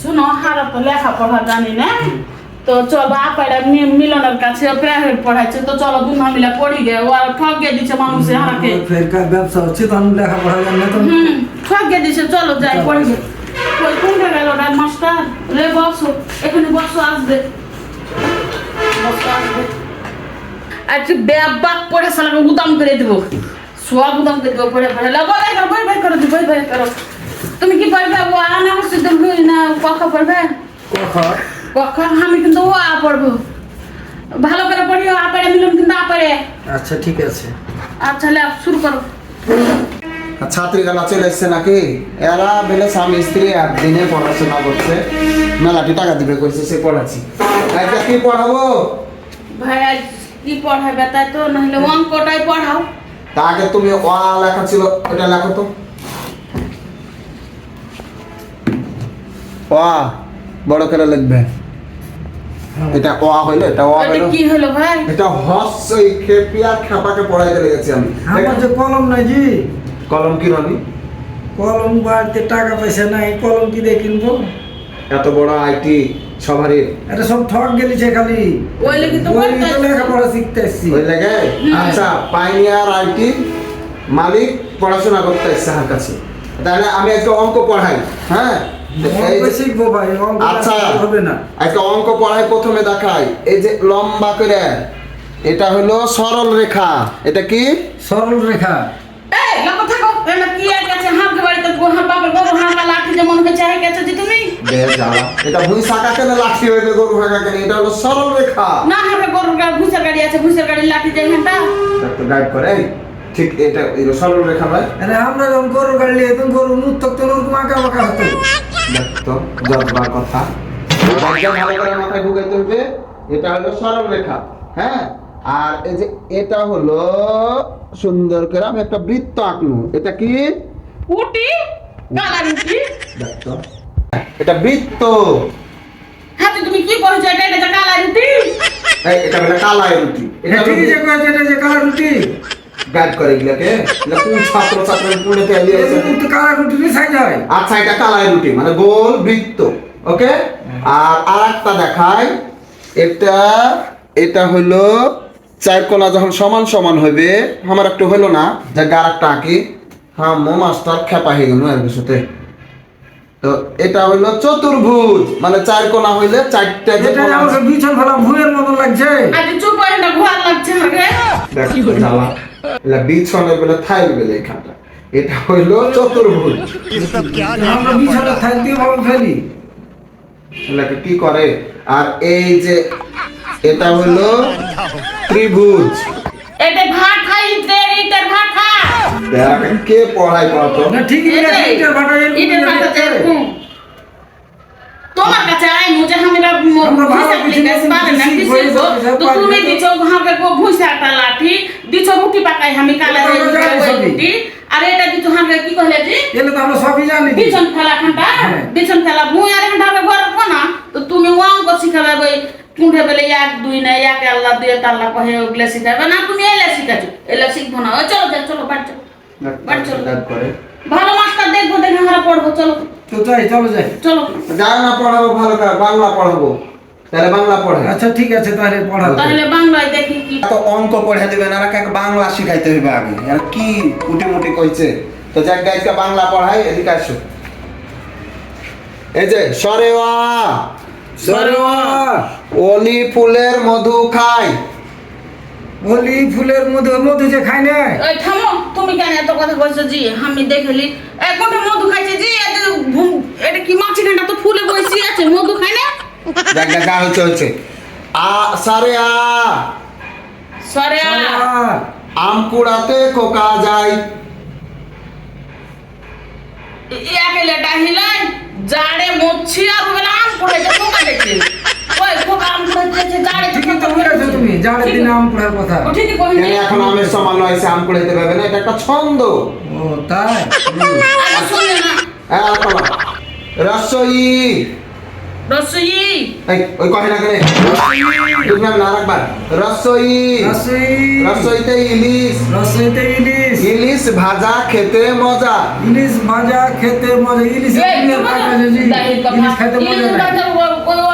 শুনো হারা তো লেখাপড়া জানি না। তো চলো আপাইরা মিলনের কাছে প্রাইভেট পড়াইছে। তো চলো দুমা মিলা পড়ি গে। ও আর ঠকিয়ে দিচ্ছে মানুষে হারাকে ফের কার ব্যবসা হচ্ছে তখন লেখাপড়া জানলে তো। হুম ঠকিয়ে দিচ্ছে চলো যাই পড়ি গে। কই কোনটা গেল রে মাস্টার? রে বসো। এখানে বসো আসবে। বসো আসবে। আজকে ব্যাগ পড়ে সালাকে গুদাম করে দেবো। সব গুদাম করে দেবো পড়ে পড়ে। লা বই করো বই বই করো বই বই করো। তুমি কি পড়বে ও আনা হচ্ছে তুমি না কখন পড়বে কখন কখন আমি কিন্তু ও আ পড়ব। ভালো করে পড়িও আপারে মিলন কিন্তু আপারে আচ্ছা ঠিক আছে। আচ্ছা লে শুরু করো। আর ছাত্রীরা চলে এসছে নাকি? এরা বেলে স্বামী স্ত্রী একদিনে পড়াশোনা করছে। মেলাটি টাকা দিবে কইছে সে পড়াচ্ছি। আজকে কি পড়াবো? ভাই আজ কি পড়াবে তাই তো? নাহলে অঙ্কটাই পড়াও। তা আগে তুমি অ আ লেখা ছিল ওটা লেখো তো। অ বড় করে লিখবে? এটা অ হইল এটা অ হইল। কি হলো ভাই? এটা হস্যই খেপিয়া খেপাকে পড়াইতে লেগেছি আমি। আমার যে কলম নাই জি। কলম কি রনি? কলম বাড়িতে টাকা পয়সা নাই কলম কি দিয়ে কিনবো? এত বড় আইটি সবারই এটা সব ঠক গেলিছে খালি। ওই লেগে তো ওই তো লেখাপড়া শিখতে এসছি ওই লাগে? আচ্ছা পাইনিয়ার আইটি মালিক পড়াশোনা করতে এসছে আমার কাছে। তাহলে আমি আজকে অঙ্ক পড়াই হ্যাঁ? ভাই আচ্ছা হবে না। আজকে অঙ্ক পড়াই প্রথমে দেখাই। এই যে লম্বা করে এটা হলো সরল রেখা। এটা কি? সরল রেখা। এই লক্ষ্য থাকো। এটা ভুঁই শাখা কেন লাঠি হইবে গরু ভাগা কেন? এটা হলো সরল রেখা। না হামে গরুর গা ভুসের গাড়ি আছে ভুসের গাড়ি লাঠি যাই গাইড করে ঠিক এটা সরল রেখা নয়। আরে আমরা যখন গরু গাড়ি নিয়ে যেতাম গরু মুখ থাকতো ওরকম আঁকা বাঁকা হতো। দেখতো জজবার কথা। একদম ভালো করে মাথায় ঢুকাইতে হবে এটা হলো সরল রেখা হ্যাঁ? আর এই যে এটা হলো সুন্দর করে আমি একটা বৃত্ত আঁকলু এটা কি? উটি? কালা দেখতো এটা বৃত্ত। হাতে তুমি কি করেছ? এটা এটা কালা রুটি এই, এটা হলো কালাই রুটি এটা ঠিকই যে এটা কালা গাইড করে এগুলাকে। এগুলা কোন ছাত্র ছাত্র পুনে তৈরি হয়েছে এরকম তো কালা রুটি সাইড হয় আচ্ছা এটা কালাই রুটি মানে গোল বৃত্ত ওকে? আর আরেকটা দেখাই এটা এটা হলো চার কোনা যখন সমান সমান হবে আমার একটু হলো না যে গারাকটা আঁকি। হ্যাঁ মো মাস্টার খেপা হয়ে গেল আর কিছুতে। তো এটা হলো চতুর্ভুজ মানে চার কোনা হইলে চারটা এটা আমাকে। বিছন ফেলা ভুঁয়ের মতন লাগছে। আজ চুপ করে না ঘোর লাগছে বিছনের বেলা থাইল বেলা এখানটা। এটা হইল চতুর্ভুজ। আমরা বিছানা থাকতে ভালো ফেলি। এলাকে কি করে? আর এই যে এটা হইল ত্রিভুজ। এটা দেখ কে পড়াই কত না। ইটের ভাটা এরকম ইটের ভাত লাগছে। এরকম। তোমার কাছে আই মুজে কিছু ক্লিকাস নতুন পারে না কিছু তো তুমি দিছো হামকে গো ভুসা একটা লাঠি দিছো রুটি পাকাই আমি কালা সবই। আর এটা দিছো হামকে কি কইলে জি এলে তো আমরা সবই জানি বিছন ফেলা খানটা হ্যাঁ। বিছন ফেলা মুই আর হবে ঘর কোনা তো তুমি অঙ্ক শিখাবে বই টুঁটে বেলে এক দুই না এক আল্লাহ দুই আল্লাহ কহে ওগুলা শিখাবে না তুমি এলে শিখাছো এলে শিখব না চলো চলো বাড়ি করে। ভালো মাস্টার দেখব দেখে আমরা পড়ব চলো। তো যাই চলো যাই। চলো। না পড়াবো ভালো করে বাংলা পড়াবো। তাহলে বাংলা পড়ে আচ্ছা ঠিক আছে তাহলে পড়াও। তাহলে বাংলায় দেখি কি। তো অঙ্ক পড়ে দিবেন আর কাকে বাংলা শিখাইতে হবে আগে। আর কি উটি মুটি কইছে? তো যাক গাইজকে বাংলা পড়াই এদিকে আসো। এই যে সরেওয়া। অলি ফুলের মধু খায়। বলি ফুলের মধু মধু যে খাই না। ওই থামো তুমি কেন এত কথা বলছো? জি আমি দেখলি। এখন মধু খাইছে জি ঘুম- এটা কি মাছি ঘণ্টা তো ফুলে বসে আছে মধু খাই না। দেখ দেখ হচ্ছে হচ্ছে। আ সারে আ। সরে আ। আম কুড়াতে কোকা যায়। ইয়াকে লেটা হিলাই জাড়ে মচ্ছি আর বেলা আম পড়ে যে পোকা দেখছে ওই পোকা আম পড়ে যাচ্ছে জাড়ে ঠিকই তো বলেছ দিন আম পড়ার কথা। কেন এখন আমের সমান হয়েছে আম কুড়াইতে পারবে না এটা একটা ছন্দ। ও তাই? হ্যাঁ রসই। রসই। ওই কহে না কেন? তুমি আমি না রাখবার। রসই। রসই। রসইতে ইলিশ। রসইতে ইলিশ। ইলিশ ভাজা খেতে মজা। ইলিশ ভাজা খেতে মজা। ইলিশ খেতে মজা ইলিশ নাই ভাজা, ও- ও- ও-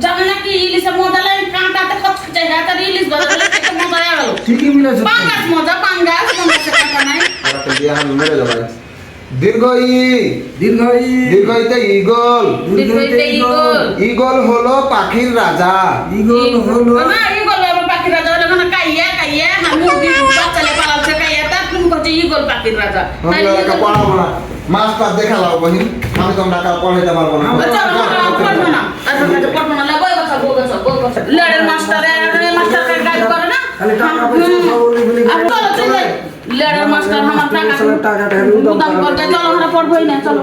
জানে নাকি ইলিশের মজা লাগে কাঁটাতে খচখচে যায় তার ইলিশ ভাজা হলে খেতে মজা হয়ে গেল ঠিকই বলেছ তো। পাঙ্গাস মজা পাঙ্গাস পাঙ্গাসে কাঁটা নাই। দিয়ে হাত মেরে যাবে দীর্ঘ ই দীর্ঘ ই দীর্ঘ ইতে ইগল দীর্ঘইতে ইগল। ইগল হলো পাখির রাজা। ইগল হলো। না ইগল আবার পাখির রাজা হলে মানে কাইয়া কাইয়া হামু বাচ্চালে পালাচ্ছে কাইয়া তার তুমি করছে ইগল পাখির রাজা। তাই একা পড়াবো না। মাস্টার দেখালাও বহিন। আমি তোমরা একা পড়াইতে পারব না। চলো আমরা পড়ব না। আচ্ছা আচ্ছা পড়ব না লে বই বসা বই খালি টাকা পয়সা গুলি আর চলো চলো লেডের মাস্টার আমার টাকা টাকা টাকা চলো আমরা পড়বোই না চলো।